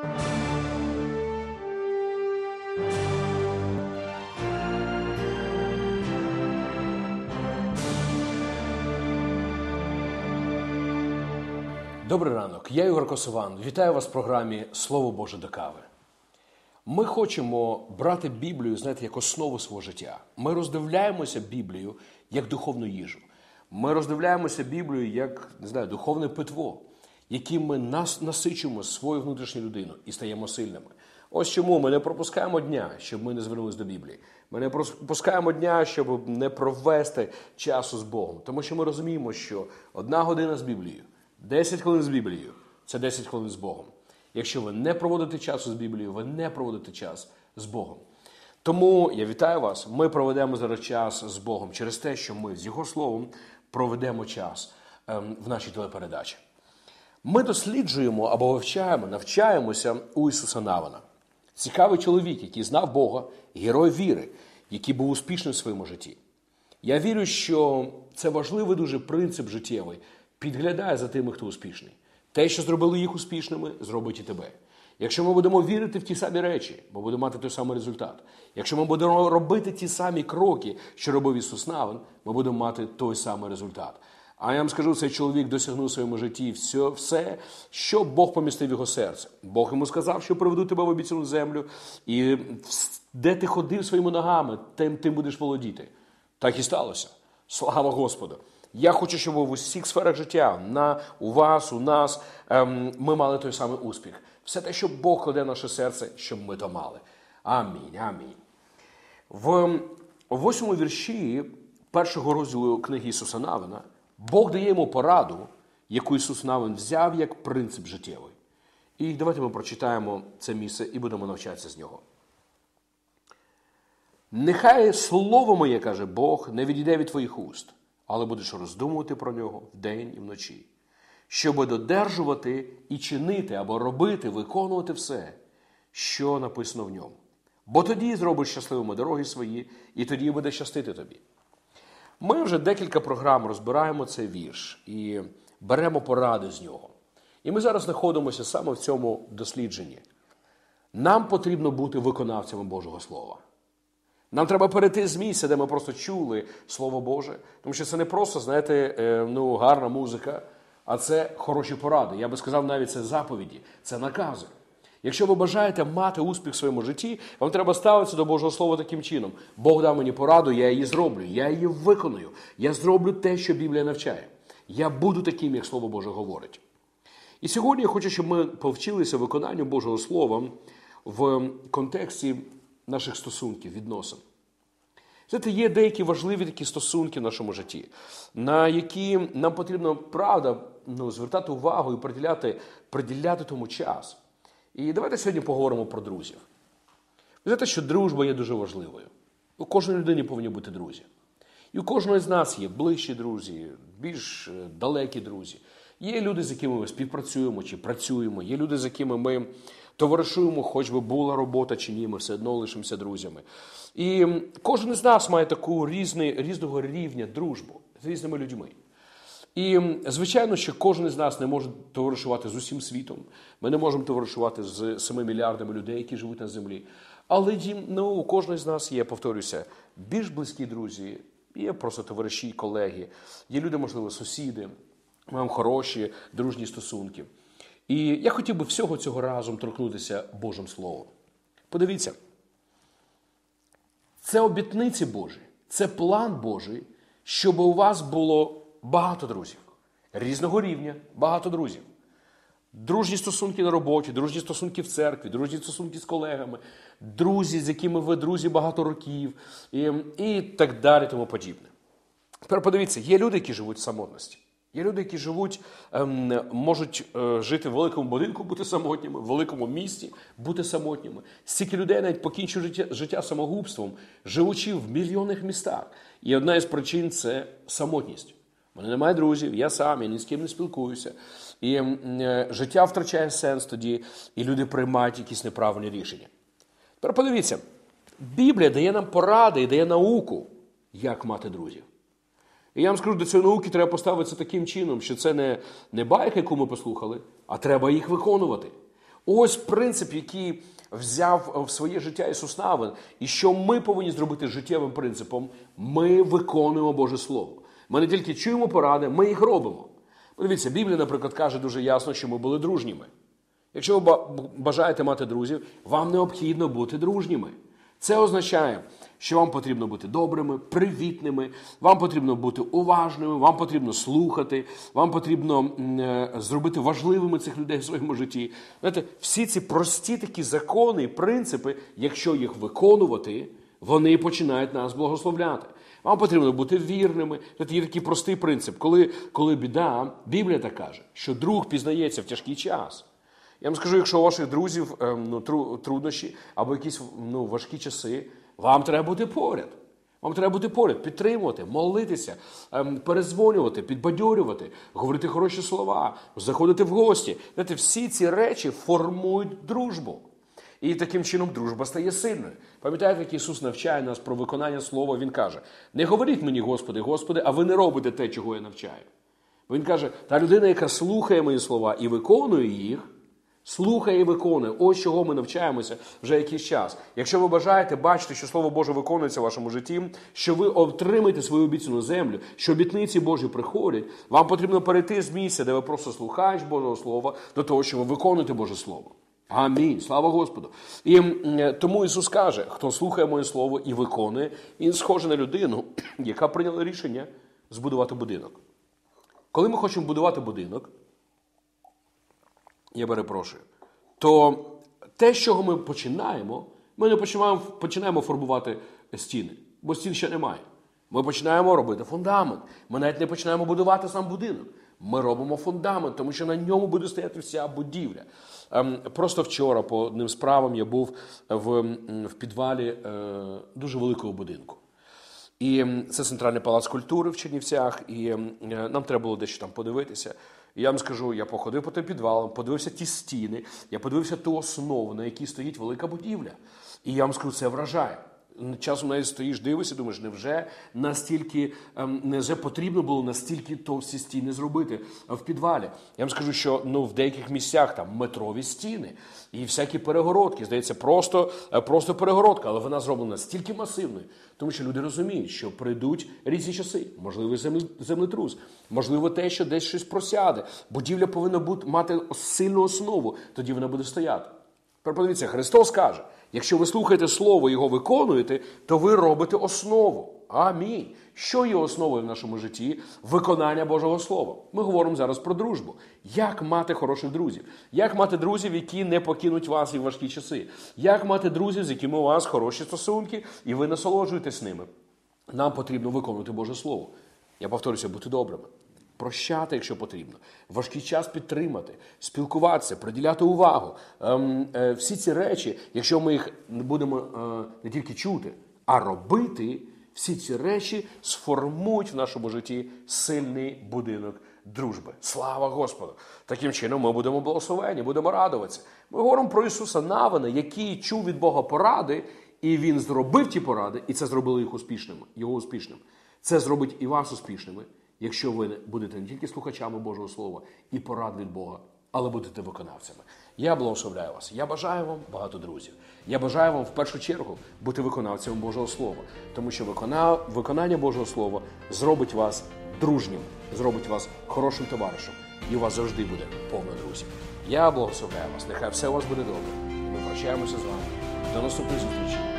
Добрий ранок, я Ігор Косован. Вітаю вас в програмі Слово Боже до кави. Ми хочемо брати Біблію, знаєте, як основу свого життя. Ми роздивляємося Біблію як духовну їжу. Ми роздивляємося Біблію як не знаю, духовне питво, яким ми нас насичуємо свою внутрішню людину і стаємо сильними. Ось чому ми не пропускаємо дня, щоб ми не звернулись до Біблії. Ми не пропускаємо дня, щоб не провести часу з Богом. Тому що ми розуміємо, що одна година з Біблією. 10 хвилин з Біблією це 10 хвилин з Богом. Якщо ви не проводите часу з Біблією, ви не проводите час з Богом. Тому я вітаю вас. Ми проведемо зараз час з Богом через те, що ми з Його Словом проведемо час ем, в нашій телепередачі. Ми досліджуємо або вивчаємо, навчаємося у Ісуса Навана. Цікавий чоловік, який знав Бога, герой віри, який був успішним в своєму житті. Я вірю, що це важливий дуже принцип життєвий підглядає за тими, хто успішний. Те, що зробили їх успішними, зробить і тебе. Якщо ми будемо вірити в ті самі речі, ми будемо мати той самий результат. Якщо ми будемо робити ті самі кроки, що робив Ісус Навин, ми будемо мати той самий результат. А я вам скажу, цей чоловік досягнув в своєму житті все, все, що Бог помістив його серце. Бог йому сказав, що приведу тебе в обіцяну землю, і де ти ходив своїми ногами, тим ти будеш володіти. Так і сталося. Слава Господу! Я хочу, щоб в усіх сферах життя, на, у вас, у нас, ем, ми мали той самий успіх. Все те, що Бог кладе в наше серце, щоб ми то мали. Амінь. Амінь. В восьмому вірші першого розділу книги Ісуса Навина Бог дає йому пораду, яку Ісус Навин взяв як принцип життєвий. І давайте ми прочитаємо це місце і будемо навчатися з нього. Нехай слово моє, каже Бог, не відійде від твоїх уст але будеш роздумувати про нього вдень і вночі, щоб додержувати і чинити або робити, виконувати все, що написано в ньому. Бо тоді зробиш щасливими дороги свої, і тоді буде щастити тобі. Ми вже декілька програм розбираємо цей вірш і беремо поради з нього. І ми зараз знаходимося саме в цьому дослідженні. Нам потрібно бути виконавцями Божого Слова. Нам треба перейти з місця, де ми просто чули Слово Боже. Тому що це не просто, знаєте, е, ну, гарна музика, а це хороші поради. Я би сказав, навіть це заповіді, це накази. Якщо ви бажаєте мати успіх в своєму житті, вам треба ставитися до Божого Слова таким чином. Бог дав мені пораду, я її зроблю, я її виконую. Я зроблю те, що Біблія навчає. Я буду таким, як Слово Боже говорить. І сьогодні я хочу, щоб ми повчилися виконанню Божого Слова в контексті наших стосунків, відносин. Знаєте, є деякі важливі такі стосунки в нашому житті, на які нам потрібно правда ну, звертати увагу і приділяти, приділяти тому час. І давайте сьогодні поговоримо про друзів. Ви знаєте, що дружба є дуже важливою. У кожної людині повинні бути друзі. І у кожного з нас є ближчі друзі, більш е, далекі друзі. Є люди, з якими ми співпрацюємо чи працюємо, є люди, з якими ми товаришуємо, хоч би була робота чи ні, ми все одно лишимося друзями. І кожен із нас має таку різний, різного рівня дружбу з різними людьми. І, звичайно, що кожен із нас не може товаришувати з усім світом. Ми не можемо товаришувати з 7 мільярдами людей, які живуть на землі. Але ну, у кожного з нас є, повторюся, більш близькі друзі, є просто товариші, колеги, є люди, можливо, сусіди, маємо хороші дружні стосунки. І я хотів би всього цього разом торкнутися Божим Словом. Подивіться, це обітниці Божі, це план Божий, щоб у вас було багато друзів, різного рівня, багато друзів. Дружні стосунки на роботі, дружні стосунки в церкві, дружні стосунки з колегами, друзі, з якими ви друзі багато років, і і так далі, тому подібне. Тепер подивіться, є люди, які живуть в самотності. Є люди, які живуть, ем, можуть е, жити в великому будинку, бути самотніми, в великому місті, бути самотніми. Стільки людей навіть покінчують життя, життя самогубством, живучи в мільйонних містах. І одна із причин це самотність. Мене немає друзів, я сам, я ні з ким не спілкуюся. І е, життя втрачає сенс тоді, і люди приймають якісь неправильні рішення. Тепер подивіться, Біблія дає нам поради і дає науку, як мати друзів. І я вам скажу, до цієї науки треба поставитися таким чином, що це не не байка, яку ми послухали, а треба їх виконувати. Ось принцип, який взяв в своє життя Ісус Навин. І що ми повинні зробити життєвим принципом? Ми виконуємо Боже Слово. Ми не тільки чуємо поради, ми їх робимо. Подивіться, Біблія, наприклад, каже дуже ясно, що ми були дружніми. Якщо ви бажаєте мати друзів, вам необхідно бути дружніми. Це означає, що вам потрібно бути добрими, привітними, вам потрібно бути уважними, вам потрібно слухати, вам потрібно е, зробити важливими цих людей в своєму житті. Знаєте, всі ці прості такі закони і принципи, якщо їх виконувати, вони починають нас благословляти. Вам потрібно бути вірними. Це є такий простий принцип. Коли, коли біда, Біблія так каже, що друг пізнається в тяжкий час. Я вам скажу, якщо у ваших друзів ем, ну, труднощі або якісь ну, важкі часи, вам треба бути поряд. Вам треба бути поряд, підтримувати, молитися, ем, перезвонювати, підбадьорювати, говорити хороші слова, заходити в гості. Знаєте, всі ці речі формують дружбу. І таким чином дружба стає сильною. Пам'ятаєте, як Ісус навчає нас про виконання слова, Він каже: не говоріть мені, Господи, Господи, а ви не робите те, чого я навчаю. Він каже: та людина, яка слухає мої слова і виконує їх. Слухає і виконує. Ось чого ми навчаємося вже якийсь час. Якщо ви бажаєте бачити, що Слово Боже виконується в вашому житті, що ви отримаєте свою обіцяну землю, що обітниці Божі приходять, вам потрібно перейти з місця, де ви просто слухаєш Божого Слова, до того, що ви виконуєте Боже Слово. Амінь. Слава Господу. І тому Ісус каже, хто слухає моє Слово і виконує, він схожий на людину, яка прийняла рішення збудувати будинок. Коли ми хочемо будувати будинок, я перепрошую, то те, з чого ми починаємо, ми не починаємо починаємо формувати стіни, бо стін ще немає. Ми починаємо робити фундамент. Ми навіть не починаємо будувати сам будинок. Ми робимо фундамент, тому що на ньому буде стояти вся будівля. Ем, просто вчора, по одним справам, я був в в підвалі е, дуже великого будинку. І це центральний палац культури в Чернівцях, і нам треба було дещо там подивитися. І я вам скажу, я походив по тим підвалам, подивився ті стіни, я подивився ту основу, на якій стоїть велика будівля. І я вам скажу, це вражає. Часом навіть стоїш, дивишся, думаєш, невже настільки ем, невже потрібно було настільки товсті стіни зробити в підвалі? Я вам скажу, що ну в деяких місцях там метрові стіни і всякі перегородки. Здається, просто е, просто перегородка, але вона зроблена стільки масивною, тому що люди розуміють, що прийдуть різні часи, можливо, землетрус, можливо, те, що десь щось просяде. Будівля повинна бути мати сильну основу, тоді вона буде стояти. Подивіться, Христос каже. Якщо ви слухаєте Слово і його виконуєте, то ви робите основу. Амінь. Що є основою в нашому житті? Виконання Божого Слова. Ми говоримо зараз про дружбу. Як мати хороших друзів? Як мати друзів, які не покинуть вас і в важкі часи? Як мати друзів, з якими у вас хороші стосунки, і ви насолоджуєтесь ними? Нам потрібно виконувати Боже Слово. Я повторюся, бути добрими прощати, якщо потрібно, важкий час підтримати, спілкуватися, приділяти увагу. Ем, е, всі ці речі, якщо ми їх не будемо е, не тільки чути, а робити, всі ці речі сформують в нашому житті сильний будинок дружби. Слава Господу! Таким чином ми будемо благословені, будемо радуватися. Ми говоримо про Ісуса Навина, який чув від Бога поради, і Він зробив ті поради, і це зробило їх успішними, його успішним. Це зробить і вас успішними якщо ви будете не тільки слухачами Божого Слова і порад від Бога, але будете виконавцями. Я благословляю вас. Я бажаю вам багато друзів. Я бажаю вам в першу чергу бути виконавцем Божого Слова, тому що виконання Божого Слова зробить вас дружнім, зробить вас хорошим товаришем, і у вас завжди буде повно друзів. Я благословляю вас. Нехай все у вас буде добре. Ми прощаємося з вами. До наступної зустрічі.